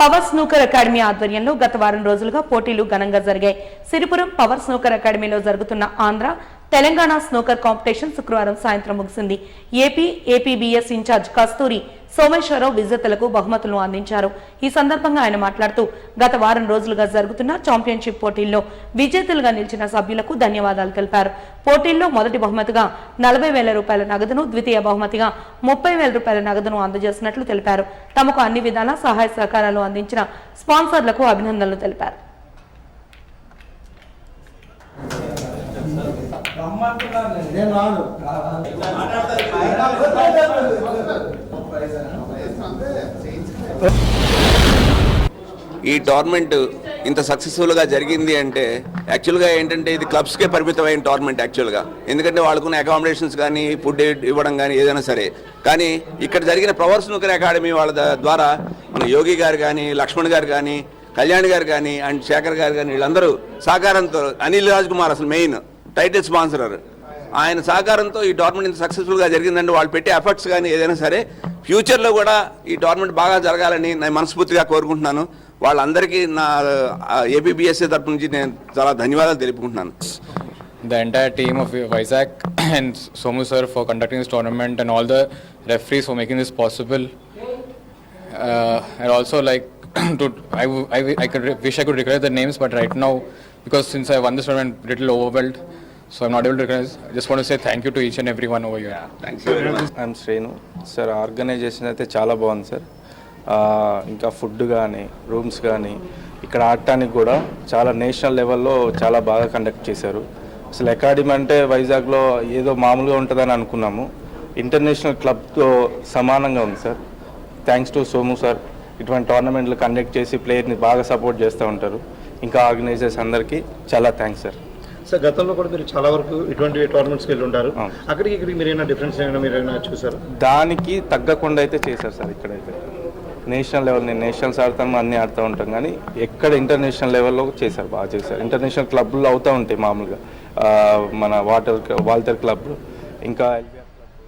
Power snooker academy ఆధ్వర్యంలో గత వారం రోజులుగా పోటీలు ఘనంగా జరిగాయి. సిరిపురం పవర్ స్నూకర్ అకాడమీలో జరుగుతున్న ఆంధ్ర తెలంగాణ స్నోకర్ కాంపిటీషన్ శుక్రవారం సాయంత్రం ముగిసింది. AP APBS incharge Kasturi Someswararao విజేతలకు బహుమతులను అందించారు. ఈ సందర్భంగా ఆయన మాట్లాడుతూ గత వారం రోజులుగా జరుగుతున్న ఛాంపియన్షిప్ పోటీల్లో విజేతలుగా నిలిచిన సభ్యులకు ధన్యవాదాలు తెలిపారు. పోటీల్లో మొదటి బహుమతిగా నలభై వేల రూపాయల నగదును ద్వితీయ బహుమతిగా ముప్పై వేల రూపాయల నగదును అందజేసినట్లు తెలిపారు. తమకు అన్ని విధాల సహాయ సహకారాలు అందించిన స్పాన్సర్లకు అభినందనలు తెలిపారు. నేను. రాను. ఈ టోర్నమెంట్ ఇంత సక్సెస్ఫుల్గా జరిగింది అంటే యాక్చువల్గా ఏంటంటే ఇది క్లబ్స్కే పరిమితమైన టోర్నమెంట్ యాక్చువల్గా ఎందుకంటే వాళ్ళకున్న అకామిడేషన్స్ కానీ ఫుడ్ ఇవ్వడం కానీ ఏదైనా సరే. కానీ ఇక్కడ జరిగిన ప్రవర్స్ స్నూకర్ అకాడమీ వాళ్ళ ద్వారా మన యోగి గారు కానీ లక్ష్మణ్ గారు కానీ కళ్యాణ్ గారు కానీ అండ్ శేఖర్ గారు కానీ వీళ్ళందరూ సహకారంతో అనిల్ రాజ్ కుమార్ అసలు మెయిన్ టైటిల్ స్పాన్సరర్. ఆయన సహకారంతో ఈ టోర్నమెంట్ ఇంత సక్సెస్ఫుల్గా జరిగిందంటే వాళ్ళు పెట్టే ఎఫర్ట్స్ కానీ ఏదైనా సరే ఫ్యూచర్లో కూడా ఈ టోర్నమెంట్ బాగా జరగాలని నేను మనస్ఫూర్తిగా కోరుకుంటున్నాను. వాళ్ళందరికీ నా ఏపీబీఎస్ఏ తరపు నుంచి నేను చాలా ధన్యవాదాలు తెలుపుకుంటున్నాను. The entire team of Vizag and Somu sir for conducting this tournament and all the referees for making this possible and also like to I, I I could re- wish I could recognize the names, but right now because since I won this tournament, I'm little overwhelmed, so I'm not able to recognize. I just want to say thank you to each and every one over here. Thank you very much I am Srinu sir organisation అయితే చాలా బాగుంది sir ఆ, ఇంకా food కానీ rooms కానీ ఇక్కడ ఆడటానికి కూడా చాలా నేషనల్ లెవెల్లో చాలా బాగా కండక్ట్ చేశారు అసలు అకాడమీ అంటే వైజాగ్లో ఏదో మామూలుగా ఉంటుందని అనుకున్నాము ఇంటర్నేషనల్ క్లబ్తో సమానంగా ఉంది sir thanks to Somu sir ఇటువంటి టోర్నమెంట్లు కండక్ట్ చేసి ప్లేయర్ని బాగా సపోర్ట్ చేస్తూ ఉంటారు. ఇంకా ఆర్గనైజర్స్ అందరికీ చాలా థ్యాంక్స్ సార్. సార్ గతంలో కూడా మీరు చాలా వరకు ఇటువంటి టోర్నమెంట్స్కి వెళ్ళి ఉంటారు. అక్కడికి ఇక్కడికి మీరు ఏమైనా డిఫరెన్స్ ఏమైనా మీరు ఏమైనా చూసారు? దానికి తగ్గకుండా అయితే చేశారు సార్ ఇక్కడైతే. నేషనల్ లెవెల్ నేను నేషనల్స్ ఆడతాను అన్నీ ఆడుతూ ఉంటాం కానీ ఎక్కడ ఇంటర్నేషనల్ లెవెల్లో చేశారు బాగా చేశారు. ఇంటర్నేషనల్ క్లబ్లు అవుతూ ఉంటాయి మామూలుగా. మన వాటర్ వాల్టర్ క్లబ్ ఇంకా